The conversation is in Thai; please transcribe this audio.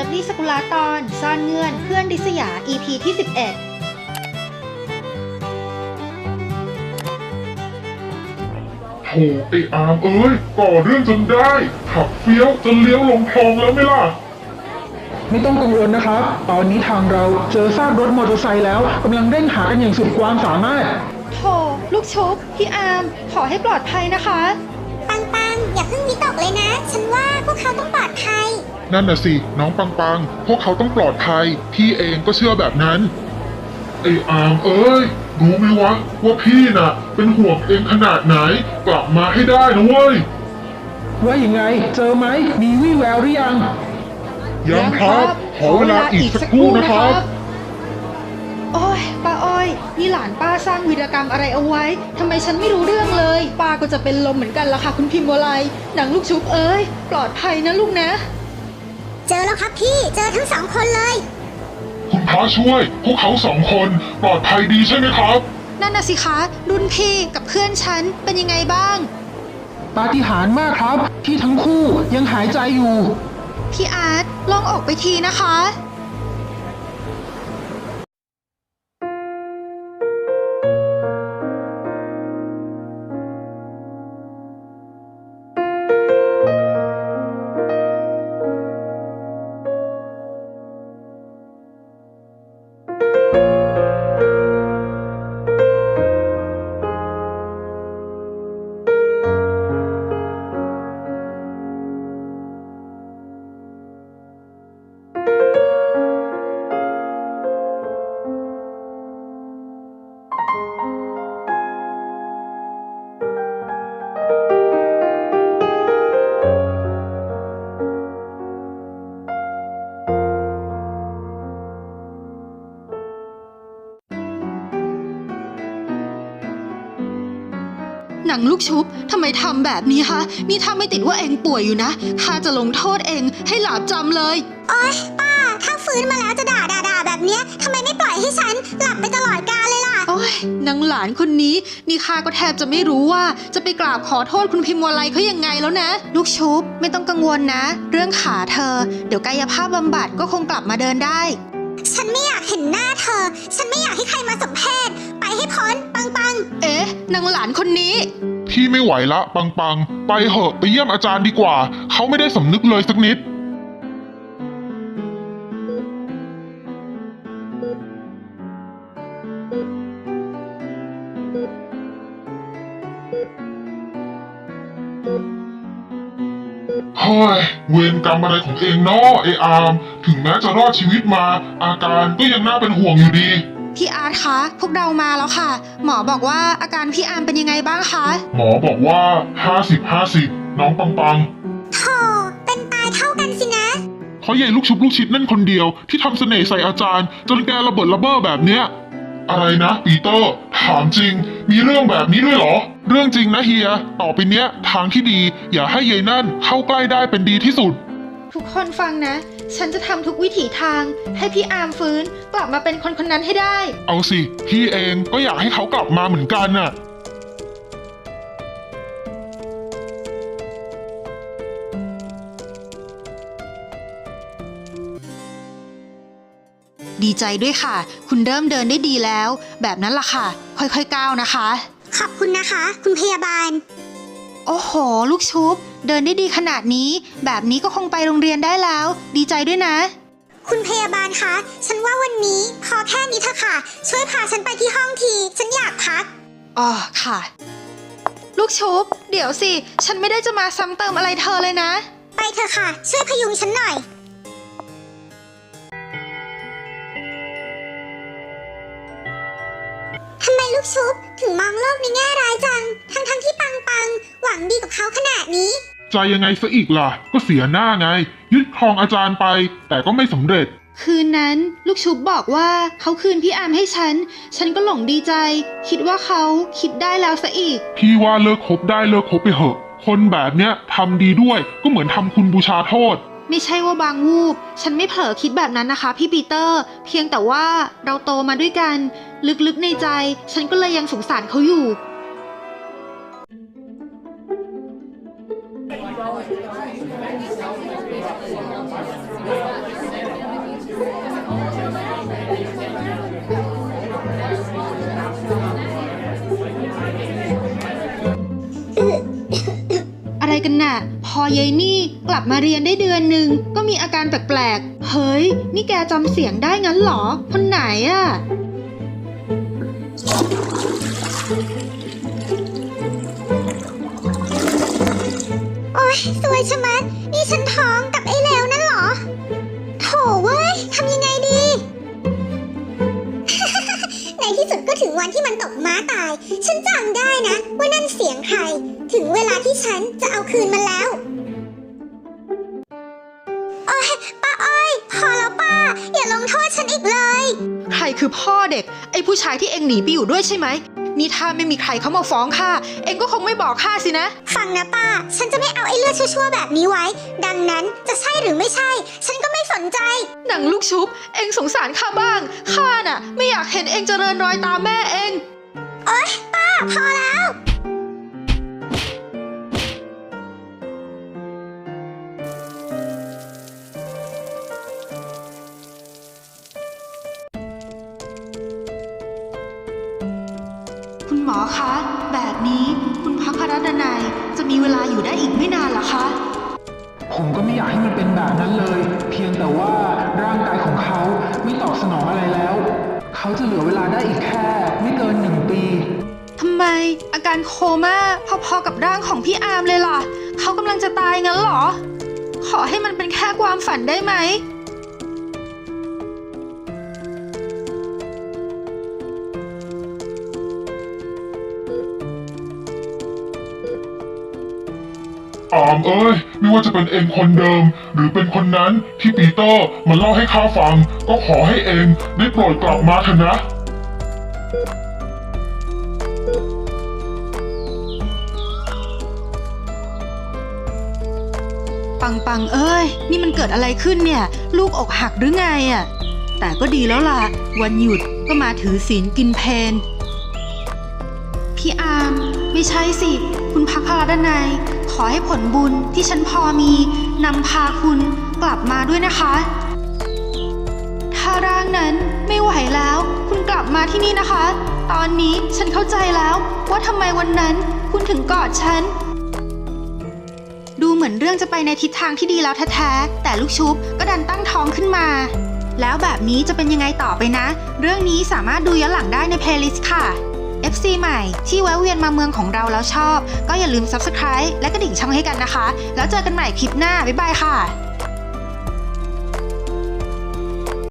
ลิฟลี่สกุลาตอน ซ่อนเงื่อนเพื่อนดิสยา EP ที่ 11โถไออามเอ้ยก่อเรื่องจนได้ ขับเฟี้ยวจนเลี้ยวลงคลองแล้วไหม่ล่ะ ไม่ต้องกังวลนะครับ ตอนนี้ทางเราเจอซากรถมอเตอร์ไซค์แล้วกำลังเร่งหากันอย่างสุดความสามารถโถลูกชุบพี่อาร์มขอให้ปลอดภัยนะคะ ปังปังอย่าเพิ่งวิตกเลยนะ ฉันว่าพ นั่นน่ะสิ น้องปังปัง พวกเขาต้องปลอดภัย พี่เองก็เชื่อแบบนั้น ไออามเอ้ย รู้ไหมวะ ว่าพี่น่ะ เป็นห่วงเองขนาดไหน กลับมาให้ได้นะเว้ย ว่ายังไง เจอไหม มีวี่แววหรือยัง ยังครับ ขอเวลาอีกสักครู่นะครับ โอ้ยป้าอ้อย นี่หลานป้าสร้างวีรกรรมอะไรเอาไว้ทำไมฉันไม่รู้เรื่องเลย ป้าก็จะเป็นลมเหมือนกันละค่ะคุณพิมพ์วลัยหนังลูกชุบเอ้ย ปลอดภัยนะลูกนะ เจอแล้วครับพี่ เจอทั้งสองคนเลย คุณพระช่วย พวกเขาสองคนปลอดภัยดีใช่ไหมครับ นั่นน่ะสิคะ รุ่นพี่กับเพื่อนฉันเป็นยังไงบ้าง ปาฏิหาริย์มากครับ ที่ทั้งคู่ยังหายใจอยู่ พี่อาร์ตลองออกไปทีนะคะ หนังลูกชุบทำไมทำแบบนี้คะนี่ถ้าไม่ติดว่าเองป่วยอยู่นะข้าจะลงโทษเองให้หลาบจำเลย โอ๊ยป้า ถ้าฟื้นมาแล้วจะด่าด่าด่าแบบเนี้ยทำไมไม่ปล่อยให้ฉันหลับไปตลอดกาลเลยล่ะ โอ้ยนางหลานคนนี้ นี่ข้าก็แทบจะไม่รู้ว่าจะไปกราบขอโทษคุณพิมพ์วลัยเขายังไงแล้วนะ ลูกชุบไม่ต้องกังวลนะ เรื่องขาเธอ เดี๋ยวกายภาพบำบัดก็คงกลับมาเดินได้ ฉันไม่อยากเห็นหน้าเธอ ฉันไม่อยากให้ใครมาสัมเพศไปให้พ้นปังปังเอ๊ะ นางหลานคนนี้ พี่ไม่ไหวละ ปังปัง ไปเหอะไปเยี่ยมอาจารย์ดีกว่า เขาไม่ได้สำนึกเลยสักนิด เวรกรรมอะไรของเองเนาะไออาม ถึงแม้จะรอดชีวิตมา อาการก็ยังน่าเป็นห่วงอยู่ดี พี่อาร์ตคะ พวกเรามาแล้วค่ะ หมอบอกว่าอาการพี่อาร์มเป็นยังไงบ้างคะ หมอบอกว่า 50-50 น้องปังปังโธ่เป็นตายเท่ากันสินะเพราะยายลูกชุบลูกชิดนั่นคนเดียวที่ทำเสน่ห์ใส่อาจารย์ จนแกระเบิดระเบ้อแบบเนี้ย อะไรนะปีเตอร์ ถามจริง มีเรื่องแบบนี้ด้วยเหรอ เรื่องจริงนะเฮีย ต่อไปเนี้ย ทางที่ดีอย่าให้ยายนั่นเข้าใกล้ได้เป็นดีที่สุด ทุกคนฟังนะ ฉันจะทำทุกวิถีทาง ให้พี่อาร์มฟื้น กลับมาเป็นคนคนนั้นให้ได้ เอาสิ พี่เองก็อยากให้เขากลับมาเหมือนกันน่ะ ดีใจด้วยค่ะ คุณเริ่มเดินได้ดีแล้ว แบบนั้นล่ะค่ะ ค่อยๆก้าวนะคะ ขอบคุณนะคะ คุณพยาบาล โอ้โห ลูกชุบ เดินได้ดีขนาดนี้ แบบนี้ก็คงไปโรงเรียนได้แล้ว ดีใจด้วยนะ คุณพยาบาลคะ ฉันว่าวันนี้พอแค่นี้เถอะค่ะ ช่วยพาฉันไปที่ห้องที ฉันอยากพัก อ๋อค่ะ ลูกชุบ เดี๋ยวสิ ฉันไม่ได้จะมาซ้ำเติมอะไรเธอเลยนะ ไปเถอะค่ะ ช่วยพยุงฉันหน่อย ทำไมลูกชุบ ถึงมองโลกในแง่ร้ายจัง ทั้งๆที่ปังปังหวังดีกับเขาขนาดนี้ ใจยังไงซะอีกล่ะ ก็เสียหน้าไง ยึดครองอาจารย์ไป แต่ก็ไม่สำเร็จ คืนนั้นลูกชุบบอกว่าเขาคืนพี่อาร์มให้ฉัน ฉันก็หลงดีใจ คิดว่าเขาคิดได้แล้วซะอีก พี่ว่าเลิกคบได้เลิกคบไปเหอะ คนแบบเนี้ยทำดีด้วยก็เหมือนทำคุณบูชาโทษ ไม่ใช่ว่าบางวูบ ฉันไม่เผลอคิดแบบนั้นนะคะ พี่ปีเตอร์ เพียงแต่ว่าเราโตมาด้วยกัน ลึกๆในใจ ฉันก็เลยยังสงสารเขาอยู่ อะไรกันน่ะ พอยายนี่กลับมาเรียนได้เดือนหนึ่งก็มีอาการแปลกๆ เฮ้ย นี่แกจำเสียงได้งั้นเหรอ คนไหนอะ่ะ โอ๊ยสวยชะมัด นี่ฉันท้องกับไอ้เลวนั่นเหรอ โถเว้ยทำยังไงดี ในที่สุดก็ถึงวันที่มันตกม้าตาย ฉันจำได้นะ ว่านั่นเสียงใคร ถึงเวลาที่ฉันจะเอาคืนมันแล้ว โทษฉันอีกเลย ใครคือพ่อเด็ก ไอ้ผู้ชายที่เองหนีไปอยู่ด้วยใช่ไหม นี่ถ้าไม่มีใครเขามาฟ้องข้า เองก็คงไม่บอกข้าสินะ ฟังนะป้า ฉันจะไม่เอาไอ้เลือดชั่วๆแบบนี้ไว้ ดังนั้นจะใช่หรือไม่ใช่ ฉันก็ไม่สนใจ หนังลูกชุบ เองสงสารข้าบ้าง ข้าน่ะ ไม่อยากเห็นเองเจริญรอยตามแม่เอง โอ๊ยป้าพอแล้ว มอคะ แบบนี้คุณพักครัตนัยจะมีเวลาอยู่ได้อีกไม่นานเหรอคะ ผมก็ไม่อยากให้มันเป็นแบบนั้นเลย เพียงแต่ว่าร่างกายของเขาไม่ตอบสนองอะไรแล้ว เขาจะเหลือเวลาได้อีกแค่ ไม่เกินหนึ่งปีทำไมอาการโคม่าพอๆกับร่างของพี่อาร์มเลยล่ะ เขากำลังจะตายงั้นเหรอ ขอให้มันเป็นแค่ความฝันได้ไหม อามเอ้ยไม่ว่าจะเป็นเองคนเดิม หรือเป็นคนนั้นที่ปีเตอร์มาเล่าให้ข้าฟัง ก็ขอให้เองได้โปรดกลับมาเถอะนะ ปังปังเอ้ย นี่มันเกิดอะไรขึ้นเนี่ย ลูกอกหักหรือไงอะ่ะ แต่ก็ดีแล้วล่ะ วันหยุดก็มาถือศีลกินเพนพี่อาร์มไม่ใช่สิ คุณพักคาด้านในย ขอให้ผลบุญที่ฉันพอมีนำพาคุณกลับมาด้วยนะคะ ถ้าร่างนั้นไม่ไหวแล้ว คุณกลับมาที่นี่นะคะ ตอนนี้ฉันเข้าใจแล้วว่าทำไมวันนั้นคุณถึงกอดฉัน ดูเหมือนเรื่องจะไปในทิศทางที่ดีแล้วแท้ๆ แต่ลูกชุบก็ดันตั้งท้องขึ้นมา แล้วแบบนี้จะเป็นยังไงต่อไปนะ เรื่องนี้สามารถดูย้อนหลังได้ในเพลย์ลิสต์ค่ะ FC ใหม่ที่แวะเวียนมาเมืองของเราแล้วชอบ ก็อย่าลืม Subscribe และกระดิ่งช่องให้กันนะคะ แล้วเจอกันใหม่คลิปหน้า บ๊ายบายค่ะ